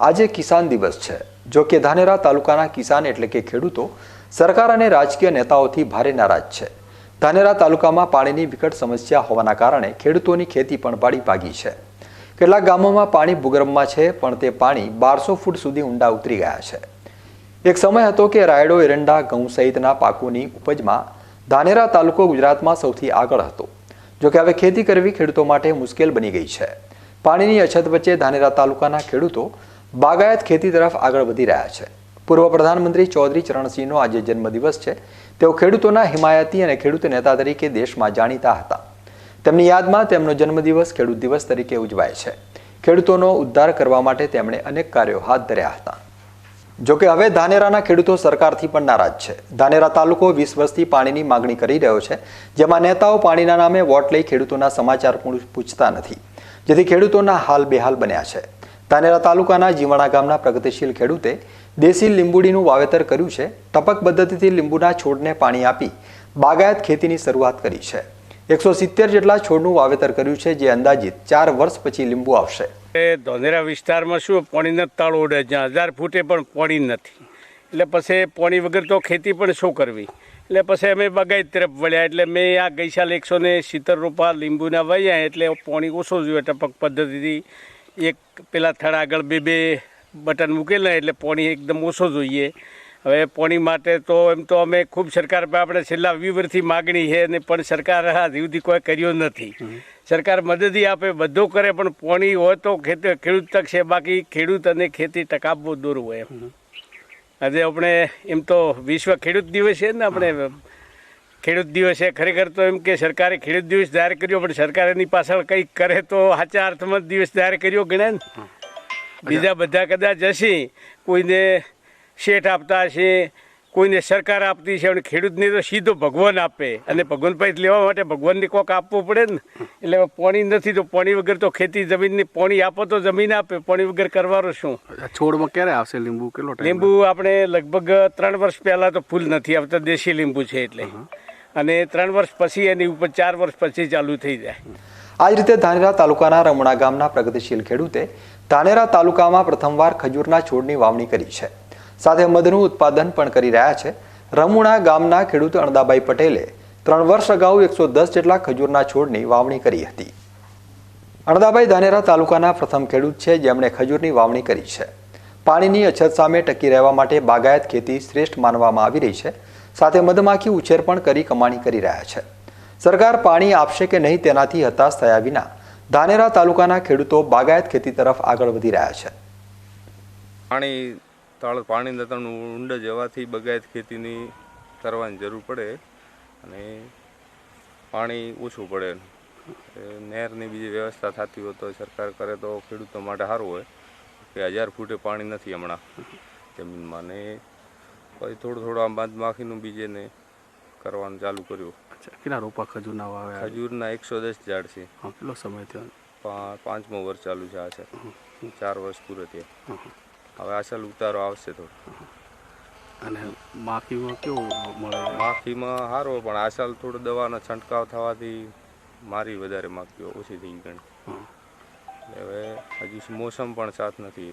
આજે કિસાન દિવસ છે. જો કે ધાનેરા તાલુકાના કિસાન એટલે કે ખેડૂતો, સરકાર અને રાજકીય નેતાઓથી ભારે નારાજ છે. ધાનેરા તાલુકામાં પાણીની વિકટ સમસ્યા હોવાના કારણે ખેડૂતોની ખેતી પણ પાડી પાગી છે. કેટલાક ગામોમાં પાણી ભૂગર્ભમાં છે, પણ તે પાણી બારસો ફૂટ સુધી ઊંડા ઉતરી ગયા છે. એક સમય હતો કે રાયડો, એરંડા, ઘઉં સહિતના પાકોની ઉપજમાં ધાનેરા તાલુકો ગુજરાતમાં સૌથી આગળ હતો. જો કે હવે ખેતી કરવી ખેડૂતો માટે મુશ્કેલ બની ગઈ છે. પાણીની અછત વચ્ચે ધાનેરા તાલુકાના ખેડૂતો બાગાયત ખેતી તરફ આગળ વધી રહ્યા છે. પૂર્વ પ્રધાનમંત્રી ચૌધરી ચરણસિંહનો આજે જન્મદિવસ છે. તેઓ ખેડૂતોના હિમાયતી અને ખેડૂત નેતા તરીકે દેશમાં જાણીતા હતા. તેમની યાદમાં તેમનો જન્મદિવસ ખેડૂત દિવસ તરીકે ઉજવાય છે. ખેડૂતોનો ઉદ્ધાર કરવા માટે તેમણે અનેક કાર્યો હાથ ધર્યા હતા. જોકે હવે ધાનેરાના ખેડૂતો સરકારથી પણ નારાજ છે. ધાનેરા તાલુકો વીસ વર્ષથી પાણીની માગણી કરી રહ્યો છે, જેમાં નેતાઓ પાણીના નામે વોટ લઈ ખેડૂતોના સમાચાર પૂછતા નથી, જેથી ખેડૂતોના હાલ બેહાલ બન્યા છે. ધાનેરા તાલુકાના જીવાણા ગામના પ્રગતિશીલ ખેડૂતે દેશી લીંબુડીનું વાવેતર કર્યું છે. ટપક પદ્ધતિથી લીંબુના છોડને પાણી આપી બાગાયત ખેતીની શરૂઆત કરી છે. એકસો સિત્તેર જેટલા છોડનું વાવેતર કર્યું છે, જે અંદાજિત ચાર વર્ષ પછી લીંબુ આવશે. એ ધોનેરા વિસ્તારમાં શું, પાણીના તળ ઉડે જ્યાં હજાર ફૂટે પણ પાણી નથી. એટલે પછી પાણી વગર તો ખેતી પણ શું કરવી? એટલે પછી અમે બગાઈ તરફ વળ્યા, એટલે મેં આ ગઈ સાલ એકસો ને સિત્તેર રૂપિયા લીંબુના વહ્યા એટલે પાણી ઓછું જોઈએ ટપક પદ્ધતિથી એક પેલા થડ આગળ બે બે બટન મૂકેલા એટલે પાણી એકદમ ઓછો જોઈએ. હવે પાણી માટે તો એમ તો અમે ખૂબ સરકાર પર આપણે છેલ્લા વીસ વર્ષથી માગણી છે ને પણ સરકાર હજી સુધી કોઈ કર્યો નથી. સરકાર મદદી આપે બધું કરે પણ પાણી હોય તો ખેતી ખેડૂત તક છે બાકી ખેડૂત અને ખેતી ટકાવવો દૂર હોય આજે આપણે એમ તો વિશ્વ ખેડૂત દિવસ છે ને આપણે ખેડૂત દિવસે ખરેખર તો એમ કે સરકારે ખેડૂત દિવસ જાહેર કર્યો પણ સરકાર એની પાછળ કંઈક કરે તો સાચા અર્થમાં દિવસ જાહેર કર્યો ગણાય ને? બીજા બધા કદાચ હશે કોઈને શેઠ આપતા હશે કોઈને સરકાર આપતી છે અને ખેડૂતને તો સીધો ભગવાન આપે. અને ભગવાન પાસે લેવા માટે ભગવાનને કોક આપવું પડે ને? એટલે પાણી નથી તો પાણી વગર તો ખેતી જમીનની પાણી આપો તો જમીન આપે. પાણી વગર કરવાનું શું? છોડમાં ક્યારે આવશે લીંબુ? કેટલો લીંબુ આપણે લગભગ ત્રણ વર્ષ પહેલાં તો ફૂલ નથી આવતા. દેશી લીંબુ છે એટલે. અને ત્રણ વર્ષ પછી એની ઉપર ચાર વર્ષ પછી ચાલુ થઈ જાય. આ જ રીતે ધાનેરા તાલુકાના રમણા ગામના પ્રગતિશીલ ખેડૂતે ધાનેરા તાલુકામાં પ્રથમવાર ખજૂરના છોડની વાવણી કરી છે. સાથે મધનું ઉત્પાદન પણ કરી રહ્યા છે. રમુણા ગામના ખેડૂત અણદાભાઈ પટેલે ત્રણ વર્ષ અગાઉ એકસો દસ જેટલા ખજૂરના છોડની વાવણી કરી હતી. અણદાભાઈ ધાનેરા તાલુકાના પ્રથમ ખેડૂત છે જેમણે ખજૂરની વાવણી કરી છે. પાણીની અછત સામે ટકી રહેવા માટે બાગાયત ખેતી શ્રેષ્ઠ માનવામાં આવી રહી છે. સાથે મધમાખી ઉછેર પણ કરી કમાણી કરી રહ્યા છે. સરકાર પાણી આપશે કે નહીં તેનાથી હતાશ થયા વિના ધાનેરા તાલુકાના ખેડૂતો બાગાયત ખેતી તરફ આગળ વધી રહ્યા છે. પાણી તળ પાણી નતણ ઊંડ જવાથી બગાયત ખેતીની કરવાની જરૂર પડે અને પાણી ઓછું પડે. નહેરની બીજી વ્યવસ્થા થતી હોય તો સરકાર કરે તો ખેડૂતો માટે સારું હોય. કે હજાર ફૂટે પાણી નથી હમણાં જમીનમાં ને પછી થોડું થોડું આમ બાંધમાખીનું બીજે ને કરવાનું ચાલુ કર્યું. કેટલા રોપા ખજૂરના વાવ્યા ખજૂરના એકસો દસ ઝાડ છે. કેટલો સમય થયો? પાંચમો વર્ષ ચાલુ છે આ છે. ચાર વર્ષ પૂરો થયા. હવે અસલ ઉતારો આવશે થોડો. અને માખીમાં કેવું મળે? માખીમાં સારો પણ આશાલ થોડો દવાનો છંટકાવ થવાથી મારી વધારે માખીઓ ઓછી થઈ ગઈ. હવે હજી મોસમ પણ સાથ નથી.